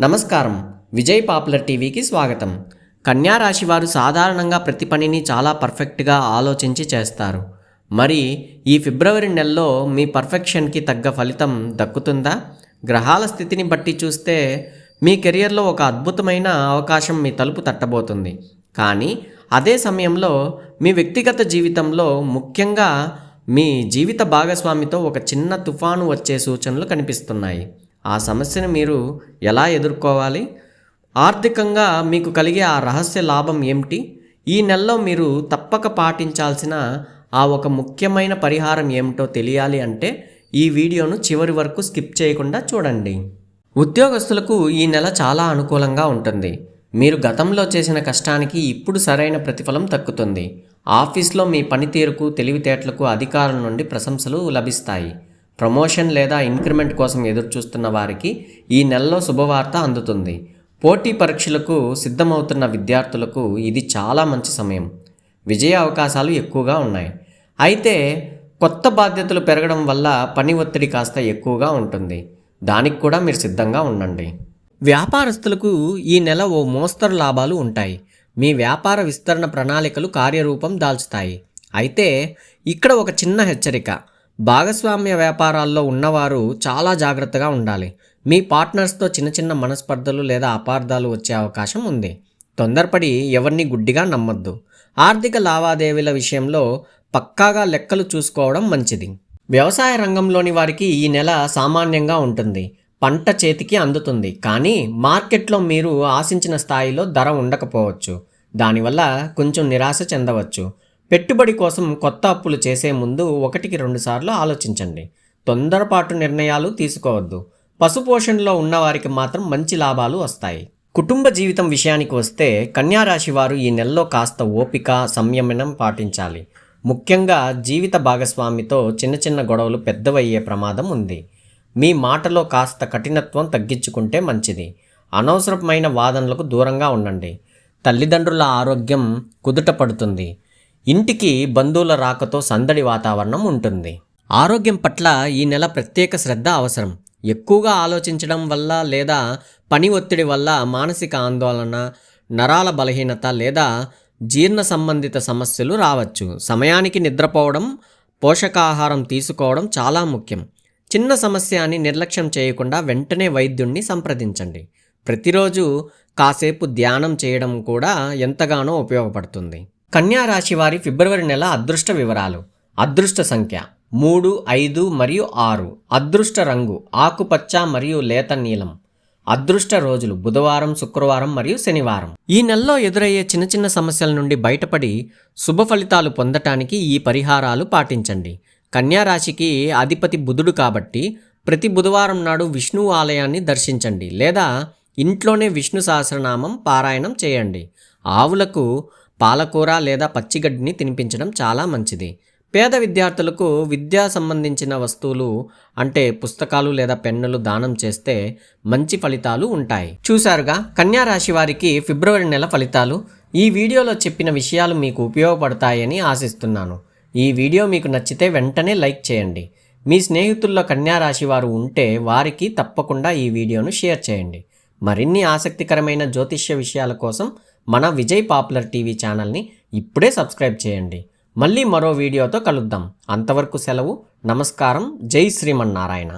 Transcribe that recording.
నమస్కారం. విజయ్ పాపులర్ టీవీకి స్వాగతం. కన్యా రాశి వారు సాధారణంగా ప్రతి పనిని చాలా పర్ఫెక్ట్గా ఆలోచించి చేస్తారు. మరి ఈ ఫిబ్రవరి నెలలో మీ పర్ఫెక్షన్కి తగ్గ ఫలితం దక్కుతుందా? గ్రహాల స్థితిని బట్టి చూస్తే మీ కెరియర్లో ఒక అద్భుతమైన అవకాశం మీ తలుపు తట్టబోతుంది. కానీ అదే సమయంలో మీ వ్యక్తిగత జీవితంలో ముఖ్యంగా మీ జీవిత భాగస్వామితో ఒక చిన్న తుఫాను వచ్చే సూచనలు కనిపిస్తున్నాయి. ఆ సమస్యను మీరు ఎలా ఎదుర్కోవాలి? ఆర్థికంగా మీకు కలిగే ఆ రహస్య లాభం ఏమిటి? ఈ నెలలో మీరు తప్పక పాటించాల్సిన ఆ ఒక ముఖ్యమైన పరిహారం ఏమిటో తెలియాలి అంటే ఈ వీడియోను చివరి వరకు స్కిప్ చేయకుండా చూడండి. ఉద్యోగస్తులకు ఈ నెల చాలా అనుకూలంగా ఉంటుంది. మీరు గతంలో చేసిన కష్టానికి ఇప్పుడు సరైన ప్రతిఫలం తక్కుతుంది ఆఫీస్లో మీ పనితీరుకు తెలివితేటలకు అధికారుల నుండి ప్రశంసలు లభిస్తాయి. ప్రమోషన్ లేదా ఇంక్రిమెంట్ కోసం ఎదురుచూస్తున్న వారికి ఈ నెలలో శుభవార్త అందుతుంది. పోటీ పరీక్షలకు సిద్ధమవుతున్న విద్యార్థులకు ఇది చాలా మంచి సమయం. విజయ అవకాశాలు ఎక్కువగా ఉన్నాయి. అయితే కొత్త బాధ్యతలు పెరగడం వల్ల పని ఒత్తిడి కాస్త ఎక్కువగా ఉంటుంది. దానికి కూడా మీరు సిద్ధంగా ఉండండి. వ్యాపారస్తులకు ఈ నెల ఓ మోస్తరు లాభాలు ఉంటాయి. మీ వ్యాపార విస్తరణ ప్రణాళికలు కార్యరూపం దాల్చుతాయి. అయితే ఇక్కడ ఒక చిన్న హెచ్చరిక. భాగస్వామ్య వ్యాపారాల్లో ఉన్నవారు చాలా జాగ్రత్తగా ఉండాలి. మీ పార్ట్నర్స్తో చిన్న చిన్న మనస్పర్ధలు లేదా అపార్థాలు వచ్చే అవకాశం ఉంది. తొందరపడి ఎవరిని గుడ్డిగా నమ్మద్దు. ఆర్థిక లావాదేవీల విషయంలో పక్కాగా లెక్కలు చూసుకోవడం మంచిది. వ్యవసాయ రంగంలోని వారికి ఈ నెల సామాన్యంగా ఉంటుంది. పంట చేతికి అందుతుంది. కానీ మార్కెట్లో మీరు ఆశించిన స్థాయిలో ధర ఉండకపోవచ్చు. దానివల్ల కొంచెం నిరాశ చెందవచ్చు. పెట్టుబడి కోసం కొత్త అప్పులు చేసే ముందు ఒకటికి రెండు సార్లు ఆలోచించండి. తొందరపాటు నిర్ణయాలు తీసుకోవద్దు. పశుపోషణలో ఉన్నవారికి మాత్రం మంచి లాభాలు వస్తాయి. కుటుంబ జీవితం విషయానికి వస్తే కన్యారాశి వారు ఈ నెలలో కాస్త ఓపిక సంయమనం పాటించాలి. ముఖ్యంగా జీవిత భాగస్వామితో చిన్న చిన్న గొడవలు పెద్దవయ్యే ప్రమాదం ఉంది. మీ మాటలో కాస్త కఠినత్వం తగ్గించుకుంటే మంచిది. అనవసరమైన వాదనలకు దూరంగా ఉండండి. తల్లిదండ్రుల ఆరోగ్యం కుదుట పడుతుంది. ఇంటికి బంధువుల రాకతో సందడి వాతావరణం ఉంటుంది. ఆరోగ్యం పట్ల ఈ నెల ప్రత్యేక శ్రద్ధ అవసరం. ఎక్కువగా ఆలోచించడం వల్ల లేదా పని ఒత్తిడి వల్ల మానసిక ఆందోళన నరాల బలహీనత లేదా జీర్ణ సంబంధిత సమస్యలు రావచ్చు. సమయానికి నిద్రపోవడం పోషకాహారం తీసుకోవడం చాలా ముఖ్యం. చిన్న సమస్య అని నిర్లక్ష్యం చేయకుండా వెంటనే వైద్యుణ్ణి సంప్రదించండి. ప్రతిరోజు కాసేపు ధ్యానం చేయడం కూడా ఎంతగానో ఉపయోగపడుతుంది. కన్యా రాశి వారి ఫిబ్రవరి నెల అదృష్ట వివరాలు. అదృష్ట సంఖ్య మూడు ఐదు మరియు ఆరు. అదృష్ట రంగు ఆకుపచ్చ మరియు లేత నీలం. అదృష్ట రోజులు బుధవారం శుక్రవారం మరియు శనివారం. ఈ నెలలో ఎదురయ్యే చిన్న చిన్న సమస్యల నుండి బయటపడి శుభ ఫలితాలు పొందటానికి ఈ పరిహారాలు పాటించండి. కన్యా రాశికి అధిపతి బుధుడు కాబట్టి ప్రతి బుధవారం నాడు విష్ణు ఆలయాన్ని దర్శించండి లేదా ఇంట్లోనే విష్ణు సహస్రనామం పారాయణం చేయండి. ఆవులకు పాలకూర లేదా పచ్చిగడ్డిని తినిపించడం చాలా మంచిది. పేద విద్యార్థులకు విద్యా సంబంధించిన వస్తువులు అంటే పుస్తకాలు లేదా పెన్నులు దానం చేస్తే మంచి ఫలితాలు ఉంటాయి. చూశారుగా? కన్యా రాశి వారికి ఫిబ్రవరి నెల ఫలితాలు. ఈ వీడియోలో చెప్పిన విషయాలు మీకు ఉపయోగపడతాయని ఆశిస్తున్నాను. ఈ వీడియో మీకు నచ్చితే వెంటనే లైక్ చేయండి. మీ స్నేహితుల్లో కన్యా రాశి వారు ఉంటే వారికి తప్పకుండా ఈ వీడియోను షేర్ చేయండి. మరిన్ని ఆసక్తికరమైన జ్యోతిష్య విషయాల కోసం మన విజయ్ పాపులర్ టీవీ ఛానల్ని ఇప్పుడే సబ్స్క్రైబ్ చేయండి. మళ్ళీ మరో వీడియోతో కలుద్దాం. అంతవరకు సెలవు. నమస్కారం. జై శ్రీమన్నారాయణ.